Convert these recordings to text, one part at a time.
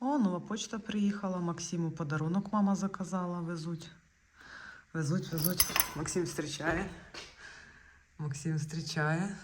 О, нова почта приїхала. Максиму подарунок мама заказала. Везуть. Везуть, везуть. Максим зустрічає. Максим зустрічає.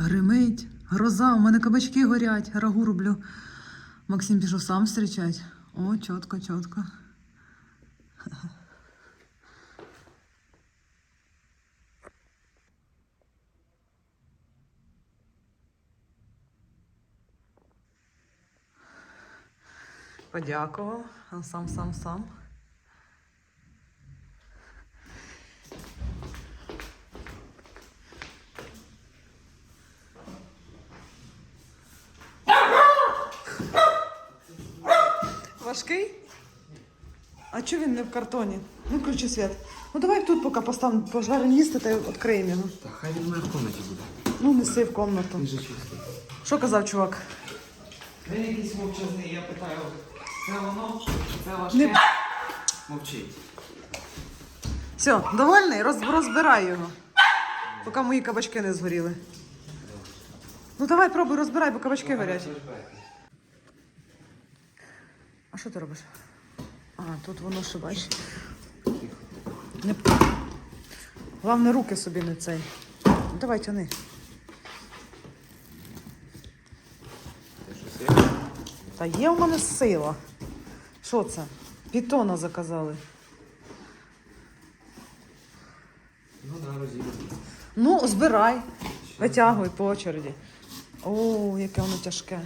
Гримить, гроза, у мене кабачки горять, рагу роблю. Максим пішов сам зустрічать. О, чітко, чітко. Подякував. Сам, сам, сам. Важкий? А чого він не в картоні? Ну, включи світ. Ну давай тут поки поставимо пожаримо їсти та відкриємо його. Та хай він в кімнаті буде. Ну, неси в комнату. Він же чистий. Що казав чувак? Він якийсь мовчазний, я питаю, це воно, це важке. Не- Мовчить. Все, довольний? Роз, розбирай його. Поки мої кабачки не згоріли. Ну давай пробуй розбирай, бо кабачки горять. А що ти робиш? А, тут воно ще бачиш. Не... Головне, руки собі не цей. Давай тяни. Та є в мене сила. Що це? Пітона заказали. Ну да, розібрано. Ну, збирай. Витягуй по очереді. О, яке воно тяжке.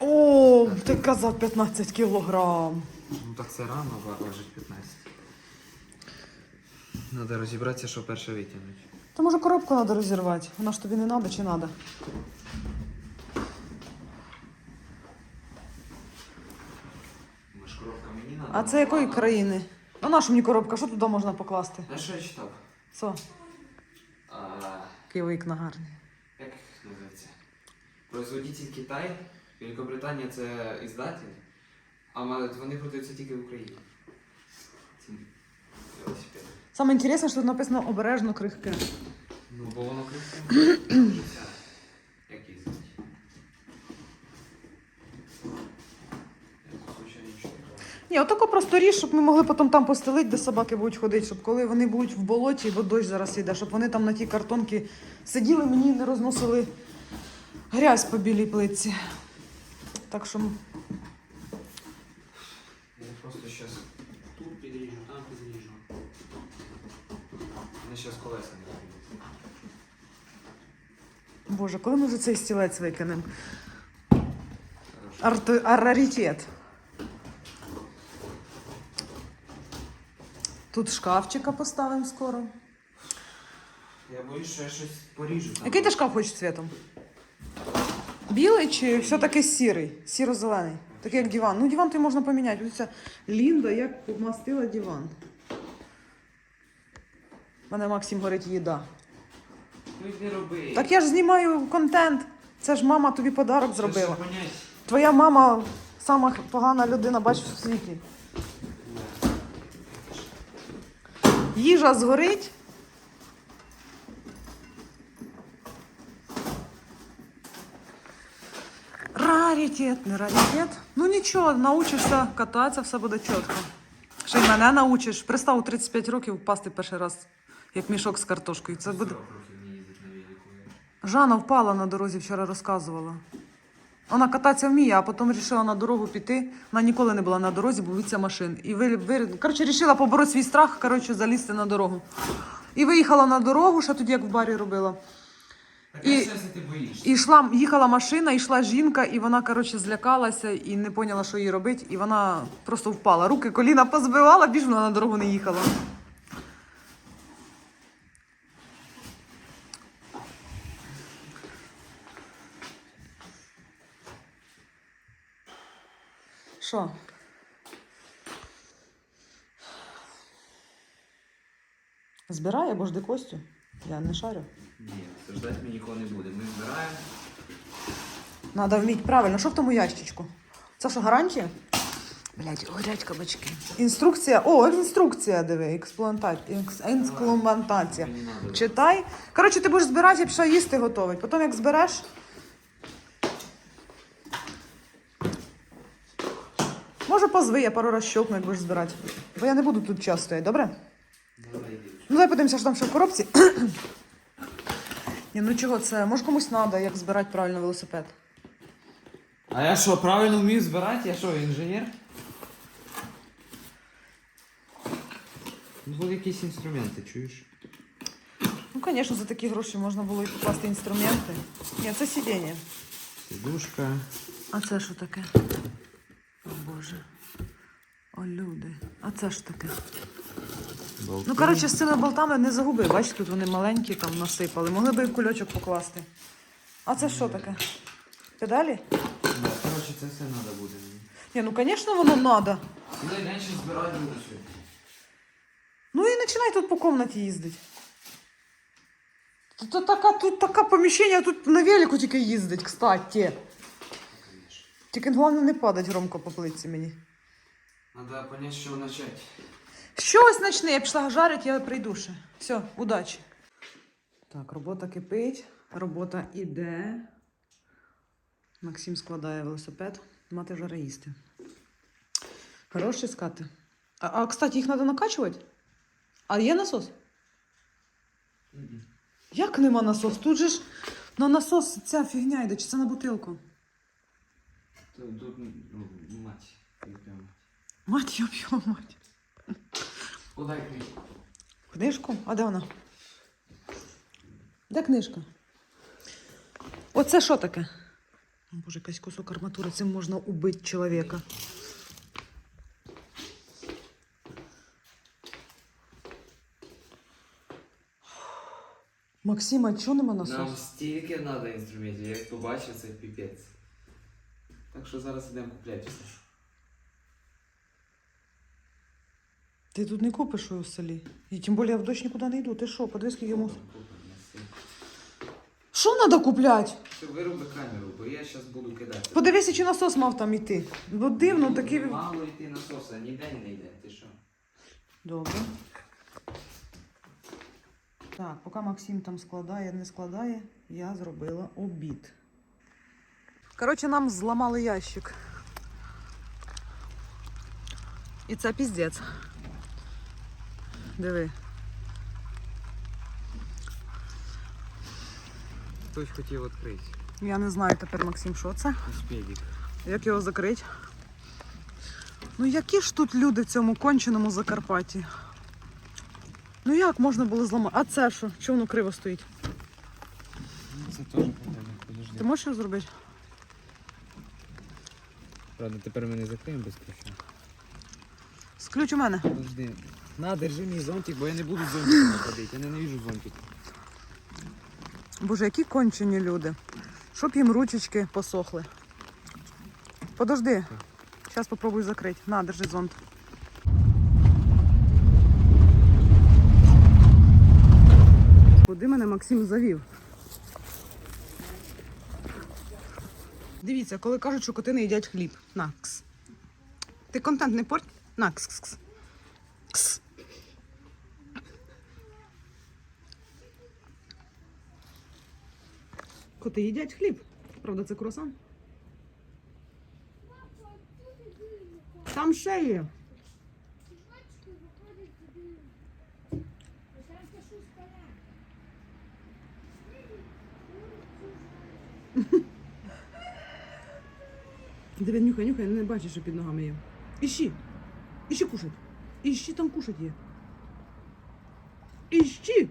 О, ти казав 15 кілограм. Ну так це рано ва- важить 15. Надо розібратися, що перше витягнути. Та може коробку треба розірвати. Вона ж тобі не треба чи треба? Може, коробка мені надо? А це якої країни? А наша мені коробка, що туди можна покласти? А що я читав? Що? А, Київик гарний. як називається? Производитель Китай, Великобританія це іздатель, а вони продаються тільки в Україні. Ці велосипеди. Саме інтересне, що тут написано обережно крихке. Ну, бо воно крихке. Як їздить? Ні, отако просто ріж, щоб ми могли потім там постелити, де собаки будуть ходити, щоб коли вони будуть в болоті, бо дощ зараз йде, щоб вони там на тій картонці сиділи, мені не розносили грязь по білій плитці. Так що Я просто зараз тут підріжу, там підріжу. Вони зараз колеса не прийдуть. Боже, коли ми вже цей стілець викинемо? Хорошо. А Раритет. Тут шкафчика поставимо скоро. Я боюсь, що я щось поріжу. там. Який ти шкаф хочеш цвітом? Білий чи все-таки сірий? Сіро-зелений. Такий як диван. Ну, диван то можна поміняти. Ось ця Лінда як помастила диван. У мене Максим говорить їда. Ну роби. Так я ж знімаю контент. Це ж мама тобі подарок зробила. Твоя мама сама погана людина, бачиш в світі. Їжа згорить. Раритет, не раритет. Ну нічого, научишся кататися, все буде чітко. Ще й мене научиш. Пристав у 35 років впасти перший раз, як мішок з картошкою. Це буде. 40 років не їздить на велику. Жанна впала на дорозі, вчора розказувала. Вона кататися вміє, а потім вирішила на дорогу піти. Вона ніколи не була на дорозі, бо боїться машин. І ви, ви, коротше, вирішила побороти свій страх, коротше, залізти на дорогу. І виїхала на дорогу, ще тоді, як в барі робила. І- ти боїшся? І йшла, їхала машина, йшла жінка, і вона, коротше, злякалася і не поняла, що їй робити. І вона просто впала. Руки, коліна позбивала, більш вона на дорогу не їхала. Що? Збирай або жди Костю. Я не шарю. Ні, ждати ми нікого не будемо. Ми збираємо. Надо вміти правильно. Що в тому ящичку? Це що, гарантія? Блять, горять кабачки. Інструкція. О, інструкція, диви, експлуатація. Експлуатація. Мені надо. Читай. Коротше, ти будеш збирати, я пішла їсти готовить. Потім як збереш. Може, позви, я пару раз щелкну, як будеш збирати. Бо я не буду тут час стояти, добре? Давай йди. Ну, давай подивимося, що там ще в коробці. Ні, ну чого це? Може комусь треба, як збирати правильно велосипед. А я що, правильно вмію збирати? Я що, інженер? Ну, Були якісь інструменти, чуєш? Ну, звісно, за такі гроші можна було і покласти інструменти. Ні, це сидіння. Сидушка. А це що таке? О Боже. О, люди. А це що таке? болти. Ну, коротше, з цими болтами не загуби. Бачите, тут вони маленькі там насипали. Могли би і кульочок покласти. А це що таке? Педалі? Да, коротше, це все треба буде. Ні, ну звісно, воно треба. Цілий день ще збирати буду. Ну і починай тут по комнаті їздити. Тут, така, тут таке поміщення, тут на велику тільки їздить, кстати. Тільки головне не падать громко по плитці мені. Треба понять, що почати. Щось начни, я пішла жарити, я прийду ще. Все, удачі. Так, робота кипить, робота іде. Максим складає велосипед. Мати вже їсти. Хороші скати. А, а, кстати, їх треба накачувати? А є насос? Як нема насос? Тут же ж на насос ця фігня йде, чи це на бутилку? Тут, тут ну, мать. Мать. Йоб його мать. Подай книжку. Книжку? А де вона? Де книжка? Оце що таке? О, Боже, якийсь кусок арматури, цим можна убити чоловіка. Максима, чого нема Нам стільки треба інструментів, я як побачив, це піпець. Так що зараз йдемо купляти все. Ти тут не купиш його в селі. І тим більше я в дощ нікуди не йду. Ти що, подивись, скільки йому. Що треба купляти? Все, вироби камеру, бо я зараз буду кидати. Подивися, чи насос мав там іти. Бо дивно, такий. Мало йти насоса, ніде не йде, ти що? Добре. Так, поки Максим там складає, не складає, я зробила обід. Коротше, нам зламали ящик. І це піздець. Диви. Хтось хотів відкрити. Я не знаю тепер, Максим, що це. Успедик. Як його закрити? Ну які ж тут люди в цьому конченому Закарпатті? Ну як можна було зламати? А це що? Чого воно криво стоїть? Це теж подожди. Ти можеш його зробити? Правда, тепер ми не закриємо без ключа. З ключ у мене. Подожди. На, держи мій зонтик, бо я не буду зонтиком ходити. Я ненавижу зонтик. Боже, які кончені люди. Щоб їм ручечки посохли. Подожди. Зараз попробую закрити. На, держи зонт. Куди мене Максим завів? Дивіться, коли кажуть, що коти не їдять хліб. На, кс. Ти контент не порть? На, кс, кс, кс. Кс. Коти їдять хліб. Правда, це круасан. Там ще є. Диви, нюхай, нюхай, не бачиш, що під ногами є. Іщи. Іщи кушать. Іщи там кушать є. Іщи.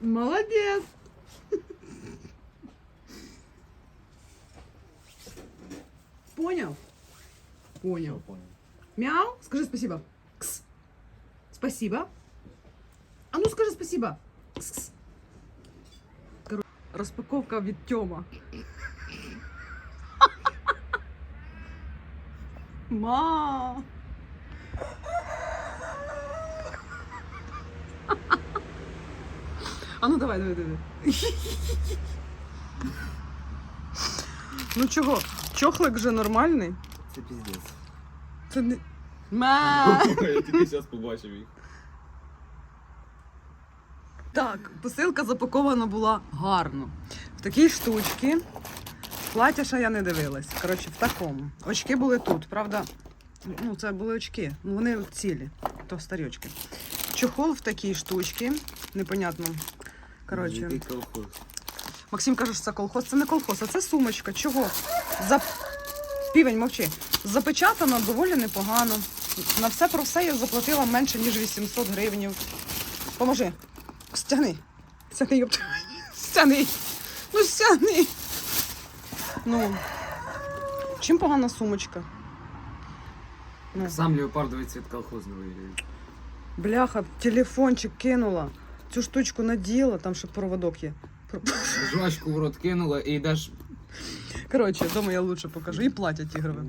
Молодець. Понял? Понял. Мяу. Скажи спасибо. Кс. Спасибо. А ну скажи спасибо. Кс-кс. Коро- Розпаковка від Тьома. Ма. А ну давай, давай, давай. Ну чого? Чохлик же нормальний. Це піздець. Це не. Ма! Я тільки зараз побачив їх. Так, посилка запакована була гарно. В такій штучці. Плаття ще я не дивилась. Коротше, в такому. Очки були тут, правда. Ну, це були очки. Ну, вони цілі, то старі очки. Чохол в такій штучці. Непонятно. Коротше. Максим каже, що це колхоз. Це не колхоз, а це сумочка. Чого? За... Півень, мовчи. Запечатано доволі непогано. На все про все я заплатила менше, ніж 800 гривнів. Поможи. Стягни. Стягни. Стягни. Ну, стягни. Ну. Чим погана сумочка? Ну, Сам леопардовий цвіт колхозний. бляха, телефончик кинула. Цю штучку наділа, там ще проводок є. Жвачку в рот кинула і йдеш. Коротше, дома я лучше покажу. І платять тігрове.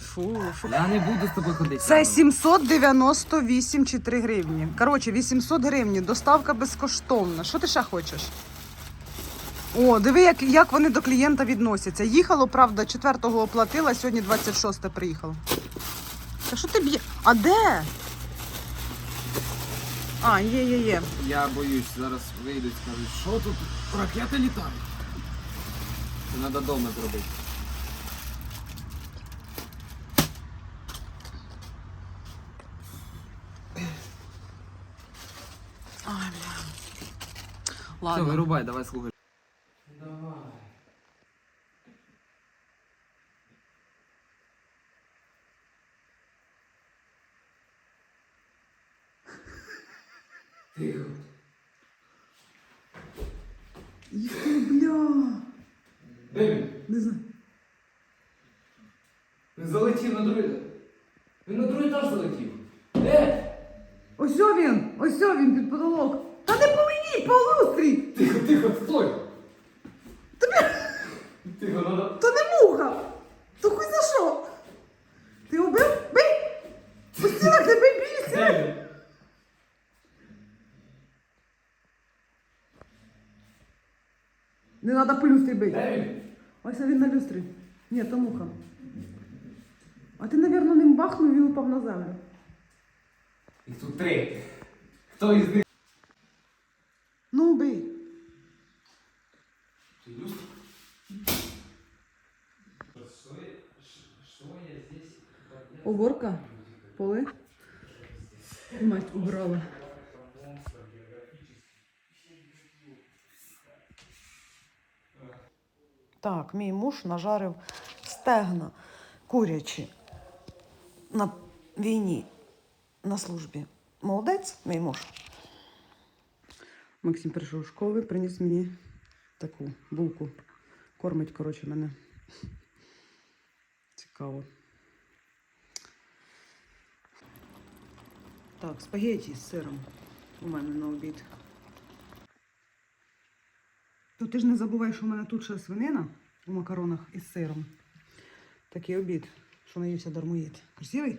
Фу, фу. Я не буду з тобою ходити. Це 798 чи 3 гривні. Коротше, 800 гривні, доставка безкоштовна. Що ти ще хочеш? О, диви, як, як вони до клієнта відносяться. Їхало, правда, 4-го оплатила, сьогодні 26 приїхало. Та що ти б'є? А де? А, є, є, є. Я боюсь, зараз вийдуть, скажуть, що тут ракети літають. Це треба вдома зробити. Ай, бля. Все, Ладно. вирубай, давай слухай. Він? Не знаю. Він залетів на другий. Він на другий етаж залетів. Де? Ось він! Ось він під потолок. Та не по мені, по лустрі! Тихо, тихо, стой! Тихо, надо. То не муха! То хуй за що? Ти убив? Бий! По стінах не бий бійся! Де? Не треба по люстрі бити. Де він? Ось він на люстрі. Ні, то муха. А ти, мабуть, ним бахнув і він упав на землю. Їх тут три. Хто із них? Ну, бий. Уборка, поли. Мать убрала. Так, мій муж нажарив стегна курячі на війні, на службі. Молодець, мій муж. Максим прийшов з школи, приніс мені таку булку. Кормить, коротше, мене. Цікаво. Так, спагеті з сиром у мене на обід. То ти ж не забувай, що у мене тут ще свинина у макаронах із сиром. Такий обід, що наївся дармоїд. Красивий?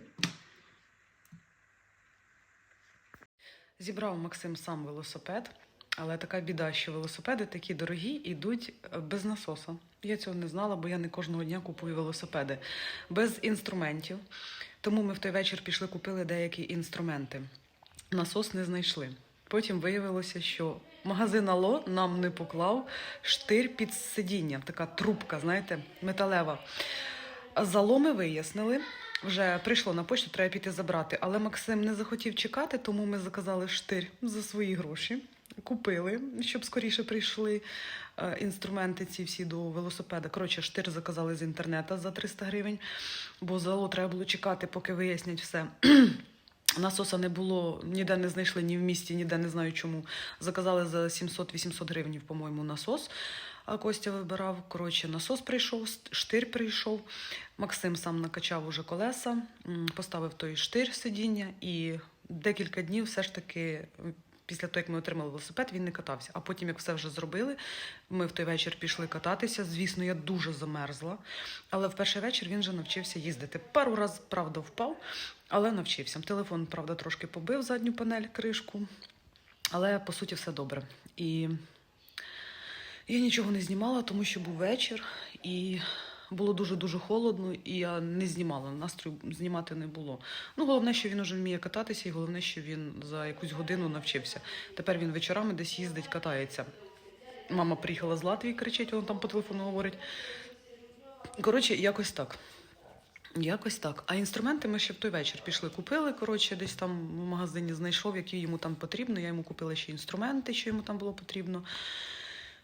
Зібрав Максим сам велосипед, але така біда, що велосипеди такі дорогі йдуть е, без насоса. Я цього не знала, бо я не кожного дня купую велосипеди без інструментів. Тому ми в той вечір пішли, купили деякі інструменти. Насос не знайшли. Потім виявилося, що магазин Ало нам не поклав штир під сидіння, така трубка, знаєте, металева. Заломи вияснили. Вже прийшло на почту, треба піти забрати. Але Максим не захотів чекати, тому ми заказали штир за свої гроші. Купили, щоб скоріше прийшли е, інструменти ці всі до велосипеда. Коротше, штир заказали з інтернету за 300 гривень, бо зало треба було чекати, поки вияснять все. Насоса не було, ніде не знайшли ні в місті, ніде не знаю чому. Заказали за 700-800 гривень, по-моєму, насос. А Костя вибирав. Коротше, насос прийшов, штир прийшов. Максим сам накачав уже колеса, поставив той штир сидіння, і декілька днів все ж таки. Після того, як ми отримали велосипед, він не катався. А потім, як все вже зробили, ми в той вечір пішли кататися. Звісно, я дуже замерзла. Але в перший вечір він вже навчився їздити. Пару разів, правда, впав, але навчився. Телефон, правда, трошки побив задню панель, кришку. Але по суті все добре. І я нічого не знімала, тому що був вечір, і було дуже-дуже холодно, і я не знімала. Настрою знімати не було. Ну, головне, що він уже вміє кататися, і головне, що він за якусь годину навчився. Тепер він вечорами десь їздить, катається. Мама приїхала з Латвії, кричить, вона там по телефону говорить. Коротше, якось так. Якось так. А інструменти ми ще в той вечір пішли, купили. Коротше, десь там в магазині знайшов, які йому там потрібно. Я йому купила ще інструменти, що йому там було потрібно.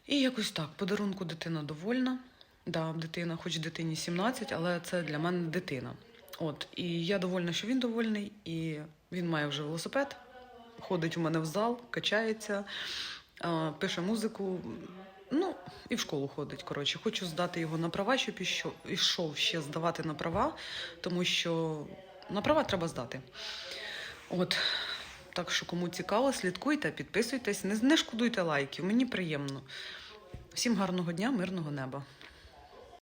І якось так. Подарунку дитина довольна. Да, дитина, хоч дитині 17, але це для мене дитина. От, і я довольна, що він довольний, і він має вже велосипед, ходить у мене в зал, качається, пише музику. І в школу ходить. Коротше, хочу здати його на права, щоб ішов ще здавати на права, тому що на права треба здати. От. Так що, кому цікаво, слідкуйте, підписуйтесь, не, не шкодуйте лайків, мені приємно. Всім гарного дня, мирного неба.